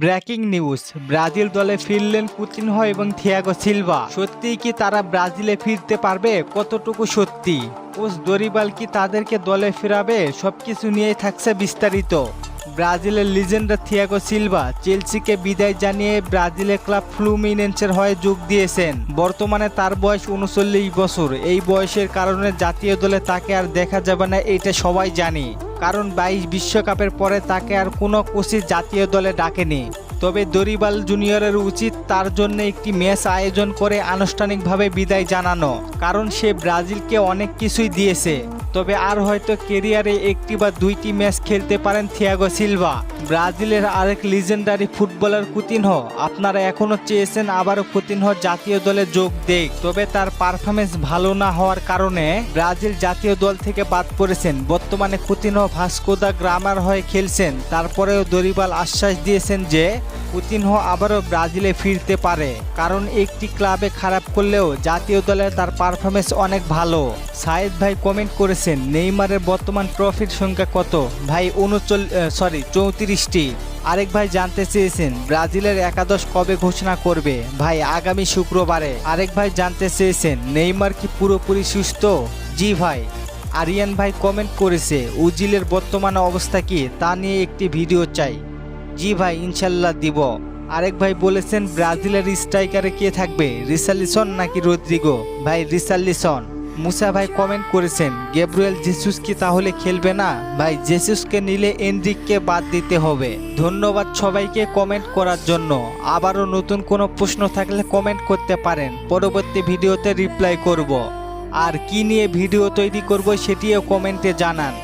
Breaking news. Brazil দলে ফিরলেন কুতিনহ এবং থিয়াগো সিলভা। সত্যি কি তারা ব্রাজিলে ফিরতে পারবে? কতটুকু সত্যি? কোচ দরিবাল কি তাদেরকে দলে ফেরাবে? সবকিছু নিয়েই থাকছে বিস্তারিত। ব্রাজিলের লিজেন্ডার থিয়াগো সিলভা চেলসিকে বিদায় জানিয়ে ব্রাজিলের ক্লাব ফ্লুমিনেন্সের হয়ে যোগ দিয়েছেন। বর্তমানে তার বয়স উনচল্লিশ বছর। এই বয়সের কারণে জাতীয় দলে তাকে আর দেখা যাবে না, এটা সবাই জানি। কারণ বাইশ বিশ্বকাপের পরে তাকে আর কোনো কোচই জাতীয় দলে ডাকেনি। তবে দরিবাল জুনিয়রের উচিত তার জন্য একটি ম্যাচ আয়োজন করে আনুষ্ঠানিকভাবে বিদায় জানানো। কারণ সে ব্রাজিলকে অনেক কিছুই দিয়েছে। তবে আর হয়তো কেরিয়ারে একটি বা দুইটি ম্যাচ খেলতে পারেন থিয়াগো সিলভা। ব্রাজিলের আরেক লিজেন্ডারি ফুটবলার কুতিনহো। আপনারা এখনও চেয়েছেন আবারও কুতিনহো জাতীয় দলে যোগ দেখ তবে তার পারফরমেন্স ভালো না হওয়ার কারণে ব্রাজিল জাতীয় দল থেকে বাদ পড়েছেন। বর্তমানে কুতিনহো ভাস্কোদা গ্রামার হয়ে খেলছেন। তারপরেও দরিবাল আশ্বাস দিয়েছেন যে, কুতিনহো আবারও ব্রাজিলে ফিরতে পারে। কারণ একটি ক্লাবে খারাপ করলেও জাতীয় দলে তার পারফরমেন্স অনেক ভালো। সাইদ ভাই কমেন্ট করেছেন নেইমারের বর্তমান ট্রফির সংখ্যা কত? ভাই উনচল্লিশ সরি চৌত্রিশটি। আরেক ভাই জানতে চেয়েছেন, ব্রাজিলের একাদশ কবে ঘোষণা করবে? ভাই, আগামী শুক্রবারে। আরেক ভাই জানতে চেয়েছেন, নেইমার কি পুরোপুরি সুস্থ? জি ভাই। আরিয়ান ভাই কমেন্ট করেছে, উজিলের বর্তমান অবস্থা কি? তা নিয়ে একটি ভিডিও চাই। জি ভাই, ইনশাল্লাহ দিব। আরেক ভাই বলেছেন, ব্রাজিলের স্ট্রাইকারে কে থাকবে? রিসালিসন নাকি রদ্রিগো? ভাই রিসালিসন মুসা ভাই কমেন্ট করেছেন, গেব্রুয়েল জেসুস কি তাহলে খেলবে না? ভাই জেসুসকে নিলে এনরিককে বাদ দিতে হবে। ধন্যবাদ সবাইকে কমেন্ট করার জন্য। আবারও নতুন কোনো প্রশ্ন থাকলে কমেন্ট করতে পারেন। পরবর্তী ভিডিওতে রিপ্লাই করব। আর কি নিয়ে ভিডিও তৈরি করব সেটিও কমেন্টে জানান।